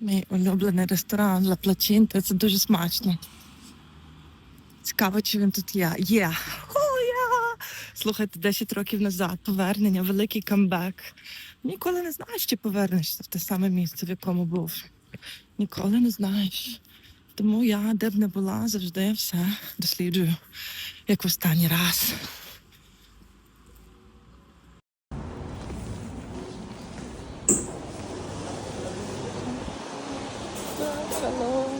Мій улюблений ресторан Ла Плачинта. Це дуже смачно. Цікаво, чи він тут є. Є. Слухайте, 10 років назад повернення, великий камбек. Ніколи не знаєш, чи повернешся в те саме місце, в якому був. Ніколи не знаєш. Тому я, де б не була, завжди все досліджую, як в останній раз. Love, shalom.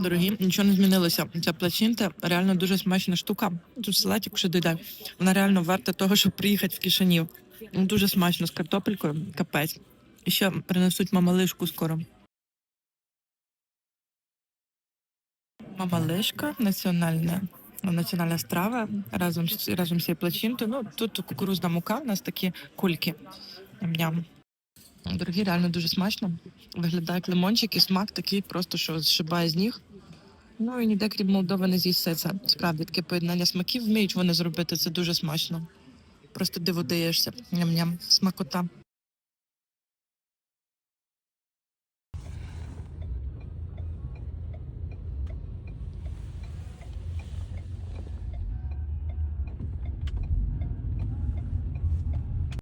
Дорогі, нічого не змінилося. Ця плачинта реально дуже смачна штука. Тут салатик ще дойде. Вона реально варта того, щоб приїхати в Кишинів. Ну, Дуже смачно з картопелькою, капець. І ще принесуть мамалишку скоро. Мамалишка національна. Національна страва разом з разом з цією плачинтою. Ну тут кукурузна мука, у нас такі кульки. Ням-ням. Дорогі, реально дуже смачно. Виглядають лимончики, смак такий, просто що зшибає з ніг. Ну і ніде, крім Молдови, не з'їсти це. Справді таке поєднання смаків вміють вони зробити. Це дуже смачно. Просто диво даєшся. Ням-ням. Смакота.